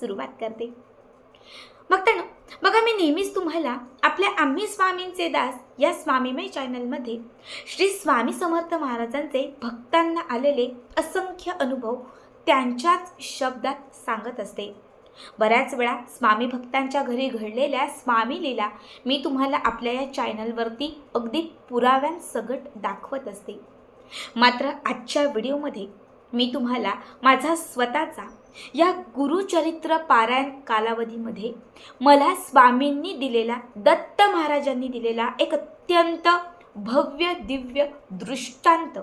सुरुवात करते. बघताना बघा मी नेहमीच तुम्हाला आपल्या आम्ही स्वामींचे दास या स्वामीमय चॅनलमध्ये श्री स्वामी समर्थ महाराजांचे भक्तांना आलेले असंख्य अनुभव त्यांच्याच शब्दात सांगत असते. बऱ्याच वेळा स्वामी भक्तांच्या घरी घडलेल्या स्वामी लीला मी तुम्हाला आपल्या या चॅनलवरती अगदी पुराव्यांसकट दाखवत असते. मात्र आजच्या व्हिडिओमध्ये मी तुम्हाला माझा स्वतःचा या गुरुचरित्र पारायण कालावधीमध्ये मला स्वामींनी दिलेला दत्त महाराजांनी दिलेला एक अत्यंत भव्य दिव्य दृष्टांत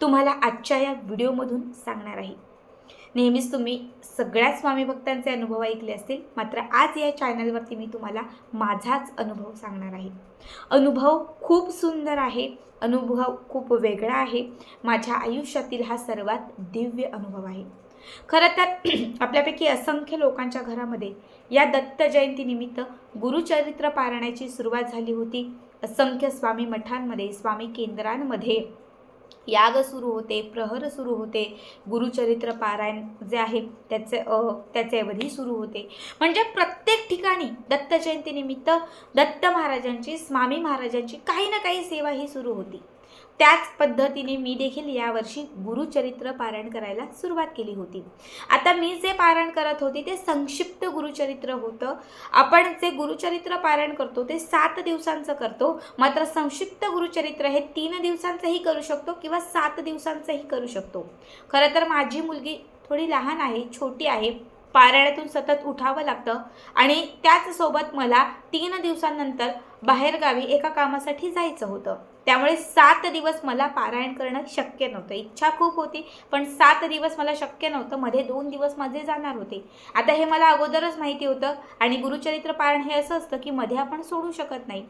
तुम्हाला आजच्या या व्हिडिओमधून सांगणार आहे. नेहमीच तुम्ही सगळ्या स्वामी भक्तांचे अनुभव ऐकले असतील. मात्र आज या चॅनलवरती मी तुम्हाला माझाच अनुभव सांगणार आहे. अनुभव खूप सुंदर आहे. अनुभव खूप वेगळा आहे. माझ्या आयुष्यातील हा सर्वात दिव्य अनुभव आहे. खरं तर आपल्यापैकी असंख्य लोकांच्या घरामध्ये या दत्त जयंतीनिमित्त गुरुचरित्र पारण्याची सुरुवात झाली होती. असंख्य स्वामी मठांमध्ये स्वामी केंद्रांमध्ये याग सुरू होते प्रहर सुरू होते गुरुचरित्र पारायण जे आहे त्याचे त्याचे अवधी सुरू होते. म्हणजे प्रत्येक ठिकाणी दत्त जयंतीनिमित्त दत्त महाराजांची स्वामी महाराजांची काही ना काही सेवा ही सुरू होती. त्याच पद्धतीने मी देखील यावर्षी गुरुचरित्र पारायण करायला सुरुवात केली होती. आता मी जे पारायण करत होती ते संक्षिप्त गुरुचरित्र होतं. आपण जे गुरुचरित्र पारायण करतो ते सात दिवसांचं करतो. मात्र संक्षिप्त गुरुचरित्र हे तीन दिवसांचंही करू शकतो किंवा सात दिवसांचंही करू शकतो. खरं तर माझी मुलगी थोडी लहान आहे छोटी आहे. पारायणातून सतत उठावं लागतं. आणि त्याचसोबत मला तीन दिवसांनंतर बाहेरगावी एका कामासाठी जायचं होतं. त्यामुळे सात दिवस मला पारायण करणं शक्य नव्हतं. इच्छा खूप होती पण सात दिवस मला शक्य नव्हतं. मध्ये दोन दिवस माझे जाणार होते. आता हे मला अगोदरच माहिती होतं आणि गुरुचरित्र पारायण हे असं असतं की मध्ये आपण सोडू शकत नाही.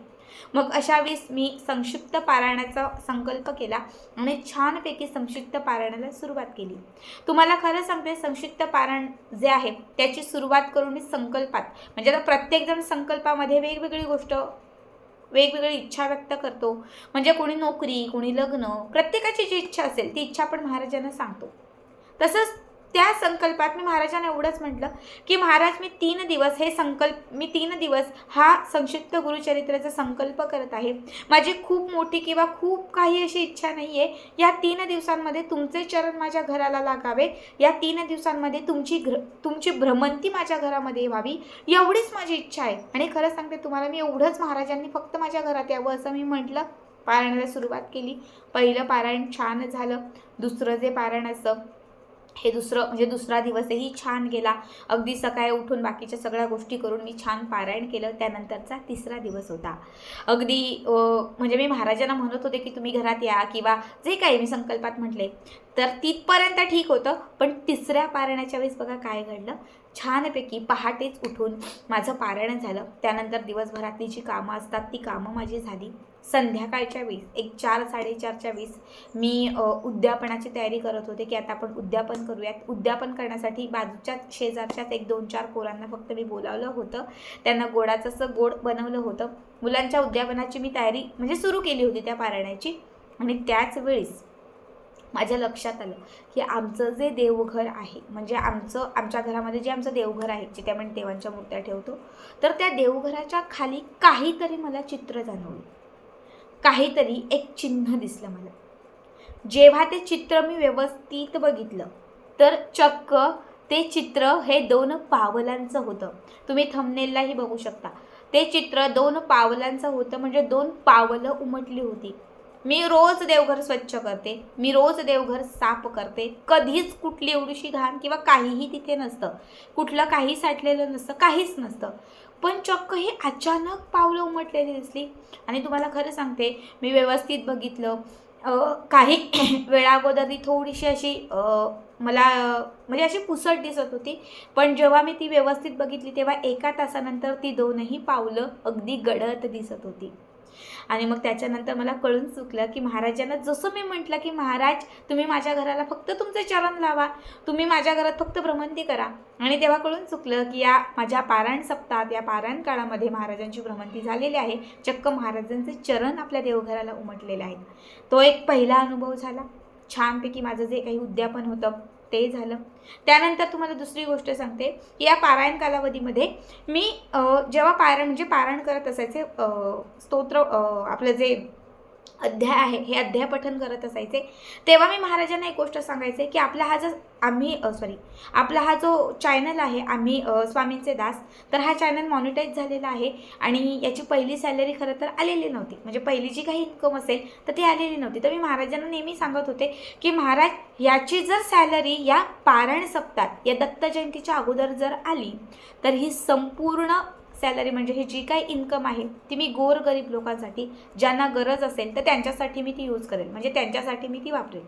मग अशा वेळेस मी संक्षिप्त पारायणाचा संकल्प केला आणि छानपैकी संक्षिप्त पारायणाला सुरुवात केली. तुम्हाला खरं सांगते संक्षिप्त पारायण जे आहे त्याची सुरुवात करून मी संकल्पात म्हणजे आता प्रत्येकजण संकल्पामध्ये वेगवेगळी गोष्ट वेगवेगळी इच्छा व्यक्त करतो. म्हणजे कोणी नोकरी कोणी लग्न प्रत्येकाची जी इच्छा असेल ती इच्छा आपण महाराजांना सांगतो. तसंच त्या संकल्पात मी महाराजांना एवढंच म्हटलं की महाराज मी तीन दिवस हे संकल्प मी तीन दिवस हा संक्षिप्त गुरुचरित्राचा संकल्प करत आहे. माझी खूप मोठी किंवा खूप काही अशी इच्छा नाही आहे या तीन दिवसांमध्ये तुमचे चरण माझ्या घराला लागावे. या तीन दिवसांमध्ये तुमची घ्र तुमची भ्रमंती माझ्या घरामध्ये व्हावी. एवढीच माझी इच्छा आहे. आणि खरं सांगते तुम्हाला मी एवढंच महाराजांनी फक्त माझ्या घरात यावं असं मी म्हटलं. पारायणाला सुरुवात केली. पहिलं पारायण छान झालं. दुसरं जे पारायण असं हे दुसरं म्हणजे दुसरा दिवसही छान गेला. अगदी सकाळी उठून बाकीच्या सगळ्या गोष्टी करून मी छान पारायण केलं. त्यानंतरचा तिसरा दिवस होता. अगदी म्हणजे मी महाराजांना म्हणत होते की तुम्ही घरात या किंवा जे काही मी संकल्पात म्हटले तर तिथपर्यंत ठीक होतं. पण तिसऱ्या पारायणाच्या वेळेस बघा काय घडलं. छानपैकी पहाटेच उठून माझं पारायण झालं. त्यानंतर दिवसभरातली जी कामं असतात ती कामं माझी झाली. संध्याकाळच्या वीस एक चार साडेचारच्या वीस मी उद्यापनाची तयारी करत होते की आता आपण उद्यापन करूयात. उद्यापन करण्यासाठी बाजूच्याच शेजारच्याच एक दोन चार पोरांना फक्त मी बोलावलं होतं. त्यांना गोडाचं असं गोड बनवलं होतं. मुलांच्या उद्यापनाची मी तयारी म्हणजे सुरू केली होती त्या पारायणाची. आणि त्याच वेळेस माझ्या लक्षात आलं की आमचं जे देवघर आहे म्हणजे आमचं आमच्या घरामध्ये जे आमचं देवघर आहे जिथे आपण देवांच्या मूर्त्या ठेवतो तर त्या देवघराच्या खाली काहीतरी मला चित्र जाणवलं. काहीतरी एक चिन्ह दिसलं मला. जेव्हा ते चित्र मी व्यवस्थित बघितलं तर चक्क ते चित्र हे दोन पावलांचं होतं. तुम्ही थंबनेललाही बघू शकता. ते चित्र दोन पावलांचं होतं म्हणजे दोन पावलं उमटली होती. मी रोज देवघर स्वच्छ करते मी रोज देवघर साफ करते. कधीच कुठली एवढीशी घाण किंवा काहीही तिथे नसतं. कुठलं काही साठलेलं नसतं काहीच नसतं. पण चक्क ही अचानक पावलं उमटलेली दिसली. आणि तुम्हाला खरं सांगते मी व्यवस्थित बघितलं. काही वेळा अगोदर ती थोडीशी अशी मला म्हणजे अशी पुसट दिसत होती. पण जेव्हा मी ती व्यवस्थित बघितली तेव्हा एका तासानंतर ती दोनही पावलं अगदी गडद दिसत होती. आणि मग त्याच्यानंतर मला कळून चुकलं की महाराजांना जसं मी म्हटलं की महाराज तुम्ही माझ्या घराला फक्त तुमचं चरण लावा. तुम्ही माझ्या घरात फक्त भ्रमंती करा. आणि तेव्हा कळून चुकलं की या माझ्या पारायण सप्ताहात या पारायण काळामध्ये महाराजांची भ्रमंती झालेली आहे. चक्क महाराजांचे चरण आपल्या देवघराला उमटलेले आहेत. तो एक पहिला अनुभव झाला. छानपैकी माझं जे काही उद्यापन होतं ते झालं. त्यानंतर तुम्हाला दुसरी गोष्ट सांगते. की या पारायण कालावधीमध्ये मी जेव्हा पारायण म्हणजे पारायण करत असायचे स्तोत्र आपलं जे अध्याय आहे हे अध्याय पठन करत असायचे. तेव्हा मी महाराजांना एक गोष्ट सांगायचे की आपला हा जो आम्ही सॉरी आपला हा जो चॅनल आहे आम्ही स्वामींचे दास तर हा चॅनल मॉनिटाईज झालेला आहे आणि याची पहिली सॅलरी खरं तर आलेली नव्हती. म्हणजे पहिली जी काही इन्कम असेल तर ती आलेली नव्हती. तर मी महाराजांना नेहमी सांगत होते की महाराज याची जर सॅलरी या पारायण सप्तात या दत्त जयंतीच्या अगोदर जर आली तर ही संपूर्ण सॅलरी म्हणजे ही जी काही इन्कम आहे ती मी गोरगरीब लोकांसाठी ज्यांना गरज असेल तर त्यांच्यासाठी मी ती यूज करेन. म्हणजे त्यांच्यासाठी मी ती वापरेन.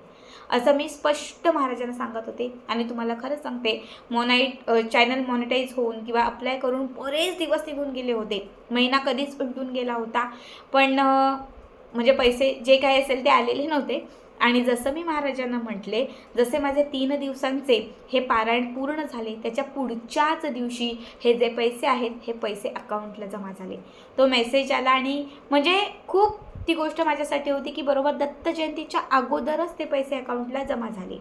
असं मी स्पष्ट महाराजांना सांगत होते आणि तुम्हाला खरंच सांगते मोनाईट चॅनल मॉनिटाईज होऊन किंवा अप्लाय करून बरेच दिवस निघून गेले होते. महिना कधीच उलटून गेला होता. पण म्हणजे पैसे जे काही असेल ते आलेले नव्हते. आणि जसं मी महाराजांना म्हटले जसे माझे तीन दिवसांचे हे पारायण पूर्ण झाले त्याच्या पुढच्याच दिवशी हे जे पैसे आहेत हे पैसे अकाउंटला जमा झाले. तो मेसेज आला आणि म्हणजे खूप ती गोष्ट माझ्यासाठी होती की बरोबर दत्त जयंतीच्या अगोदरच ते पैसे अकाउंटला जमा झाले.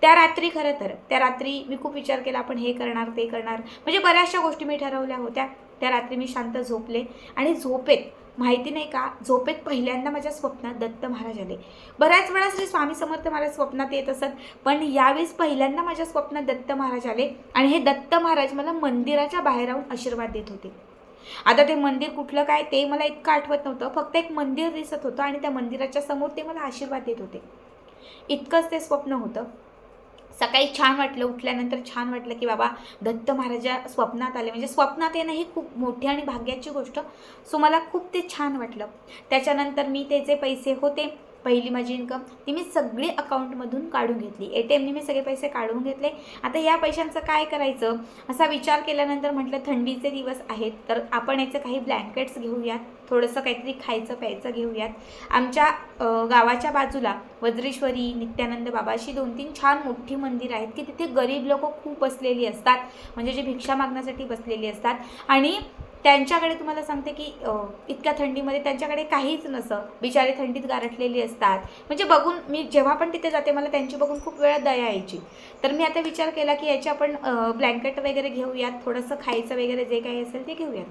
त्या रात्री खरं तर त्या रात्री मी खूप विचार केला आपण हे करणार ते करणार. म्हणजे बऱ्याचशा गोष्टी मी ठरवल्या होत्या. त्या रात्री मी शांत झोपले आणि झोपेत माहिती नाही का झोपेत पहिल्यांदा माझ्या स्वप्नात दत्त महाराज आले. बऱ्याच वेळा श्री स्वामी समर्थ महाराज स्वप्नात येत असत पण यावेळेस पहिल्यांदा माझ्या स्वप्नात दत्त महाराज आले आणि हे दत्त महाराज मला मंदिराच्या बाहेर राहून आशीर्वाद देत होते. आता ते मंदिर कुठलं काय ते मला इतकं आठवत नव्हतं फक्त एक मंदिर दिसत होतं आणि त्या मंदिराच्या समोर ते मला आशीर्वाद देत होते. इतकंच ते स्वप्न होतं. सकाळी छान वाटलं उठल्यानंतर छान वाटलं की बाबा दत्त महाराजा स्वप्नात आले. म्हणजे स्वप्नात येणं ही खूप मोठी आणि भाग्याची गोष्ट. सो मला खूप ते छान वाटलं. त्याच्यानंतर मी ते जे पैसे होते पहिली माझी इन्कम ती मी सगळी अकाउंटमधून काढून घेतली. ए टी एमने मी सगळे पैसे काढून घेतले. आता या पैशांचं काय करायचं? असा विचार केल्यानंतर म्हटलं थंडीचे दिवस आहेत तर आपण याचं काही ब्लँकेट्स घेऊयात. थोडंसं काहीतरी खायचं प्यायचं घेऊयात. आमच्या गावाच्या बाजूला वज्रेश्वरी नित्यानंद बाबाशी दोन तीन छान मोठी मंदिर आहेत की तिथे गरीब लोक खूप बसलेली असतात. म्हणजे जे भिक्षा मागण्यासाठी बसलेली असतात. आणि त्यांच्याकडे तुम्हाला सांगते की इतक्या थंडीमध्ये त्यांच्याकडे काहीच नसं बिचारे थंडीत गारठलेली असतात. म्हणजे बघून मी जेव्हा पण तिथे जाते मला त्यांची बघून खूप वेळा दया यायची. तर मी आता विचार केला की याची आपण ब्लँकेट वगैरे घेऊयात थोडंसं खायचं वगैरे जे काही असेल ते घेऊयात.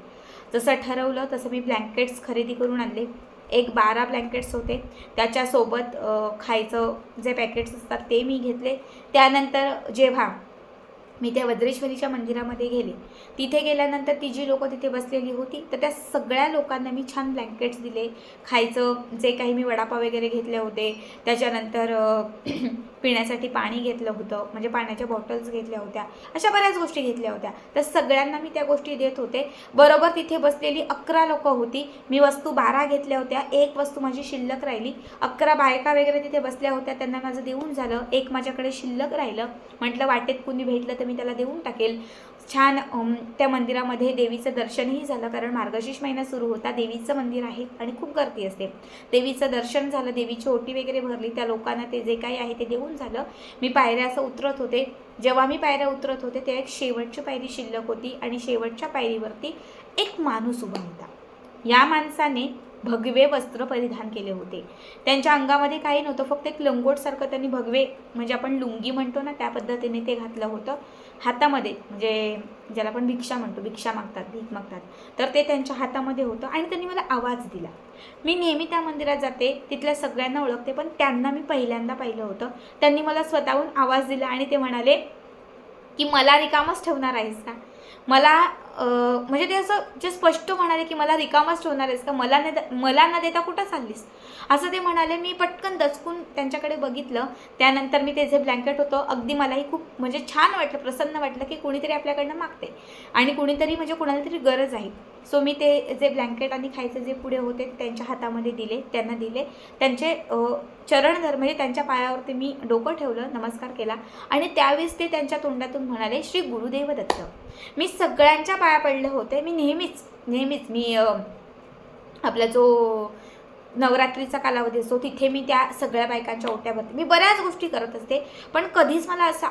जसं ठरवलं तसं मी ब्लँकेट्स खरेदी करून आणले. एक बारा ब्लँकेट्स होते. त्याच्यासोबत खायचं जे पॅकेट्स असतात ते मी घेतले. त्यानंतर जेव्हा मी त्या वज्रेश्वरीच्या मंदिरामध्ये गेले. तिथे गेल्यानंतर ती जी लोकं तिथे बसलेली होती तर त्या सगळ्या लोकांना मी छान ब्लँकेट्स दिले. खायचं जे काही मी वडापाव वगैरे घेतले होते त्याच्यानंतर पिण्यासाठी पाणी घेतलं होतं म्हणजे पाण्याच्या बॉटल्स घेतल्या होत्या अशा बऱ्याच गोष्टी घेतल्या होत्या. तर सगळ्यांना मी त्या गोष्टी देत होते. बरोबर तिथे बसलेली अकरा लोकं होती. मी वस्तू बारा घेतल्या होत्या. एक वस्तू माझी शिल्लक राहिली. अकरा बायका वगैरे तिथे बसल्या होत्या. त्यांना माझं देऊन झालं. एक माझ्याकडे शिल्लक राहिलं. म्हटलं वाटेत कुणी भेटलं तर मी त्याला देऊन टाकेल. छान त्या मंदिरामध्ये देवीचं दर्शनही झालं कारण मार्गशीर्ष महिना सुरू होता देवीचं मंदिर आहे आणि खूप गर्दी असते. देवीचं दर्शन झालं देवीची ओटी वगैरे भरली त्या लोकांना ते जे काही आहे ते देऊन झालं. मी पायऱ्या असं उतरत होते. जेव्हा मी पायऱ्या उतरत होते तेव्हा एक शेवटची पायरी शिल्लक होती आणि शेवटच्या पायरीवरती एक माणूस उभा होता. या माणसाने भगवे वस्त्र परिधान केले होते. त्यांच्या अंगामध्ये काही नव्हतं फक्त एक लंगोटसारखं त्यांनी भगवे म्हणजे आपण लुंगी म्हणतो ना त्या पद्धतीने ते घातलं होतं. हातामध्ये म्हणजे ज्याला आपण भिक्षा म्हणतो भिक्षा मागतात भीक मागतात. तर ते त्यांच्या हातामध्ये होतं आणि त्यांनी मला आवाज दिला. मी नेहमी त्या मंदिरात जाते तिथल्या सगळ्यांना ओळखते पण त्यांना मी पहिल्यांदा पाहिलं होतं. त्यांनी मला स्वतःहून आवाज दिला आणि ते म्हणाले की मला रिकामच ठेवणार आहेस का मला म्हणजे ते असं जे स्पष्ट म्हणाले की मला रिकामाच ठेवणार आहेस का? मला न मला न देता कुठं चाललीस? असं ते म्हणाले. मी पटकन दचकून त्यांच्याकडे बघितलं. त्यानंतर मी ते जे ब्लँकेट होतं अगदी मलाही खूप म्हणजे छान वाटलं प्रसन्न वाटलं की कुणीतरी आपल्याकडनं मागते आणि कुणीतरी म्हणजे कुणाला तरी गरज आहे. सो मी ते जे ब्लँकेट आणि खायचे जे पुढे होते त्यांच्या हातामध्ये दिले त्यांना दिले. त्यांचे चरणधर चरण धर म्हणजे त्यांच्या पायावरती मी डोकं ठेवलं नमस्कार केला. आणि त्यावेळेस ते त्यांच्या तोंडातून म्हणाले श्री गुरुदेव दत्त. मी सगळ्यांच्या पाया पडले होते. मी नेहमीच नेहमीच मी आपला जो नवरात्रीचा कालावधी असतो तिथे मी त्या सगळ्या बायकांच्या ओट्या भरते मी बऱ्याच गोष्टी करत असते. पण कधीच मला असा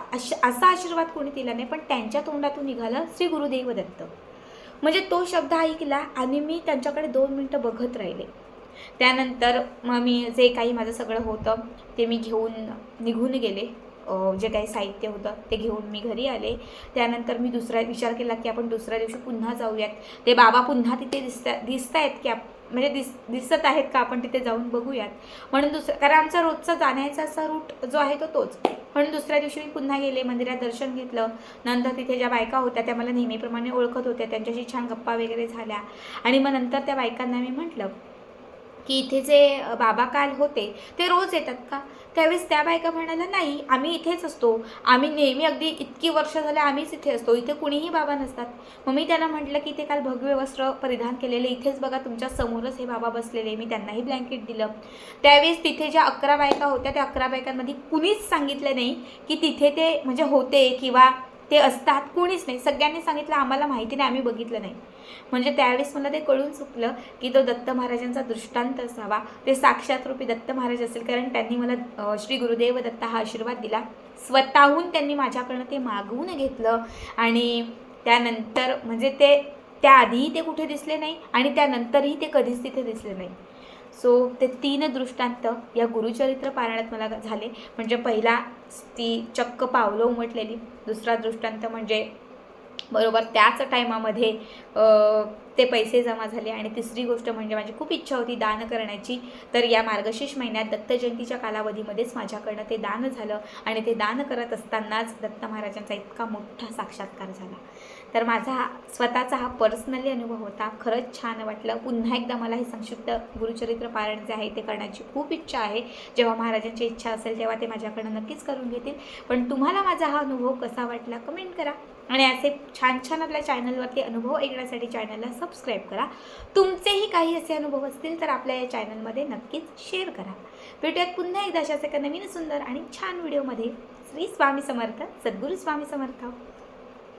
असा आशीर्वाद कोणी दिला नाही पण त्यांच्या तोंडातून निघालं श्री गुरुदेव दत्त म्हणजे तो शब्द ऐकला आणि मी त्यांच्याकडे दोन मिनटं बघत राहिले. त्यानंतर मग मी जे काही माझं सगळं होतं ते मी घेऊन निघून गेले. जे काही साहित्य होतं ते घेऊन मी घरी आले. त्यानंतर मी दुसरा विचार केला की आपण दुसऱ्या दिवशी पुन्हा जाऊयात. ते बाबा पुन्हा तिथे दिसता दिसत आहेत की आप म्हणजे दिस दिसत आहेत का आपण तिथे जाऊन बघूयात. म्हणून दुसरं कारण आमचा रोजचा जाण्याचा असा रूट जो आहे तो तोच. म्हणून दुसऱ्या दिवशी मी पुन्हा गेले मंदिरात दर्शन घेतलं. नंतर तिथे ज्या बायका होत्या त्या मला नेहमीप्रमाणे ओळखत होत्या. त्यांच्याशी छान गप्पा वगैरे झाल्या. आणि मग नंतर त्या बायकांना मी म्हटलं की इथे जे बाबा काल होते ते रोज येतात का? त्यावेळेस त्या बायका म्हणाल्या नाही आम्ही इथेच असतो. आम्ही नेहमी अगदी इतकी वर्ष झाले आम्हीच इथे असतो. इथे कुणीही बाबा नसतात. मग मी त्यांना म्हटलं की ते काल भगवे वस्त्र परिधान केलेले इथेच बघा तुमच्या समोरच हे बाबा बसलेले मी त्यांनाही ब्लँकेट दिलं. त्यावेळेस तिथे ज्या अकरा बायका होत्या त्या अकरा बायकांमध्ये कुणीच सांगितलं नाही की तिथे ते म्हणजे होते किंवा ते असतात कोणीच नाही. सगळ्यांनी सांगितलं आम्हाला माहिती नाही आम्ही बघितलं नाही. म्हणजे त्यावेळेस मला ते कळून चुकलं की तो दत्त महाराजांचा दृष्टांत असावा. ते साक्षात रूपी दत्त महाराज असेल कारण त्यांनी मला श्री गुरुदेव दत्त हा आशीर्वाद दिला. स्वतःहून त्यांनी माझ्याकडनं ते मागवून घेतलं आणि त्यानंतर म्हणजे ते त्याआधीही ते कुठे दिसले नाही आणि त्यानंतरही ते कधीच तिथे दिसले नाही. सो ते तीन दृष्टांत या गुरुचरित्र पारायणात मला झाले. म्हणजे पहिला ती चक्क पावलं उमटलेली. दुसरा दृष्टांत म्हणजे बरोबर त्याच टायमामध्ये ते पैसे जमा झाले. आणि तिसरी गोष्ट म्हणजे माझी खूप इच्छा होती दान करण्याची. तर या मार्गशीर्ष महिन्यात दत्त जयंतीच्या कालावधीमध्येच माझ्याकडनं ते दान झालं. आणि ते दान करत असतानाच दत्त महाराजांचा इतका मोठा साक्षात्कार झाला. तर माझा हा स्वतःचा हा पर्सनली अनुभव होता. खरंच छान वाटलं. पुन्हा एकदा मला हे संक्षिप्त गुरुचरित्र पारायण जे आहे ते करण्याची खूप इच्छा आहे. जेव्हा महाराजांची इच्छा असेल तेव्हा ते माझ्याकडनं नक्कीच करून घेतील. पण तुम्हाला माझा हा अनुभव कसा वाटला कमेंट करा. आणि असे छान छान आपल्या चॅनलवरती अनुभव ऐकण्यासाठी चॅनलला सबस्क्राईब करा. तुमचेही काही असे अनुभव असतील तर आपल्या या चॅनलमध्ये नक्कीच शेअर करा. भेटूयात पुन्हा एकदा अशाच एका नवीन सुंदर आणि छान व्हिडिओमध्ये श्री स्वामी समर्थ सद्गुरू स्वामी समर्थ.